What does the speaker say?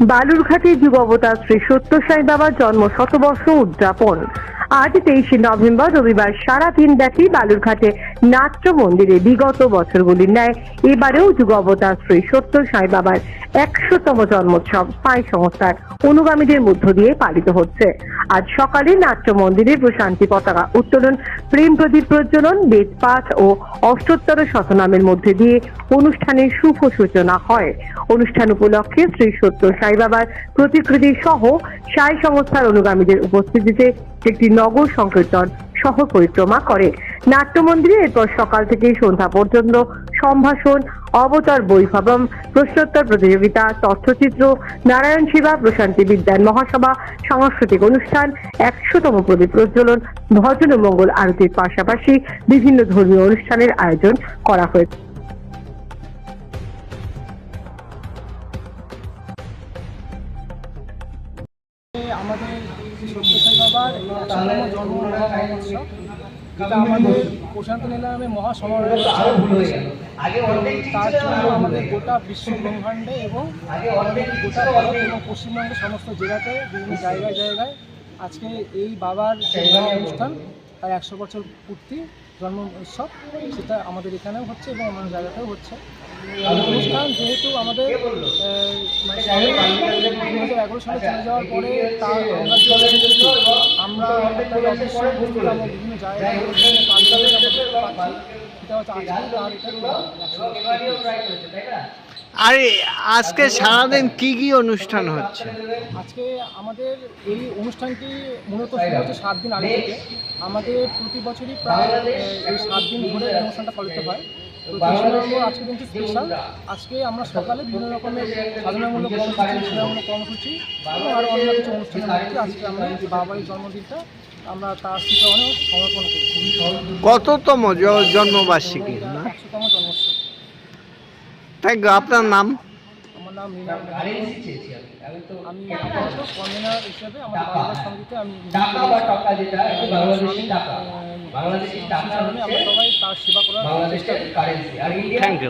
বালুরঘাটে যুবতা শ্রী সত্য সাই বাবার জন্ম শতবর্ষ উদযাপন। আজ তেইশে নভেম্বর, রবিবার সারা দিন ব্যাপী বালুরঘাটে নাট্য মন্দিরে বিগত বছরগুলির ন্যায় এবারেও যুগ অবতার শ্রী সত্য সাই বাবার একশোতম জন্মোৎসব সাই সংস্থার অনুগামীদের মধ্য দিয়ে পালিত হচ্ছে। আজ সকালে নাট্য মন্দিরে প্রশান্তি পতাকা উত্তোলন, প্রেম প্রদীপ প্রজ্বলন বেদ পাঠ ও অষ্টোত্তর শতনামের মধ্যে দিয়ে অনুষ্ঠানের শুভ সূচনা হয়। অনুষ্ঠান উপলক্ষে শ্রী সত্য সাই বাবার প্রতিকৃতি সহ সাই সংস্থার অনুগামীদের উপস্থিতিতে একটি নগর সংকীর্তন সহ পরিক্রমা করে। নাট্য মন্দিরে এরপর সকাল থেকে সন্ধ্যা পর্যন্ত সম্ভাষণ, অবতার বৈভবম, প্রশ্নোত্তর প্রতিযোগিতা, তথ্যচিত্র, নারায়ণ সেবা, প্রশান্তি বিদ্যান মহাসভা, সাংস্কৃতিক অনুষ্ঠান, একশোতম প্রদীপ প্রজ্বলন, ভজন ও মঙ্গল আরতির পাশাপাশি বিভিন্ন ধর্মীয় অনুষ্ঠানের আয়োজন করা হয়েছে। আমাদের সত্যসাই বাবার জন্ম মহোৎসব যেটা আমাদের প্রশান্ত নীলা নামে মহাসমারোহ তার জন্য আমাদের গোটা বিশ্ব ব্রহ্মাণ্ডে এবং আমাদের গোটা ভারত এবং পশ্চিমবঙ্গের সমস্ত জেলাতে বিভিন্ন জায়গায় জায়গায় আজকে এই বাবার অনুষ্ঠান তার একশো বছর পূর্তি জন্ম উৎসব সেটা আমাদের এখানেও হচ্ছে এবং অন্যান্য জায়গাতেও হচ্ছে। অনুষ্ঠান যেহেতু আমাদের মানে এগারো সালে চলে যাওয়ার পরে তার আমরা বিভিন্ন জায়গায়। আর আজকে সারাদিন কি কি অনুষ্ঠান হচ্ছে? আজকে আমাদের এই অনুষ্ঠানটি মূলত শুরু হচ্ছে সাত দিন আগে থেকে। আমাদের প্রতি বছরই প্রায় এই সাত দিন ধরে অনুষ্ঠানটা পালিত হয়। আজকে দিনটি স্পেশাল আজকে আমরা সকালে বিভিন্ন রকমের সাধনামূলক কর্মসূচি সেবামূলক কর্মসূচি এবং আরও অন্য কিছু অনুষ্ঠানের মধ্যে আজকে আমরা এই বাবার এই জন্মদিনটা আমরা তার স্মৃতিরণে সমর্পণ করছি কততম জন্মবার্ষিকী? না একশোতম জন্মোৎসব। তাই গো, আপনার নাম? আমার নাম আমি কনভেনার হিসেবে আমাদের বাংলা সঙ্গীতে আমি টাকা বা টাকা হচ্ছে সবাই তার সেবা করার চেষ্টা বাংলাদেশের কারেন্সি আর ইন্ডিয়া থ্যাংক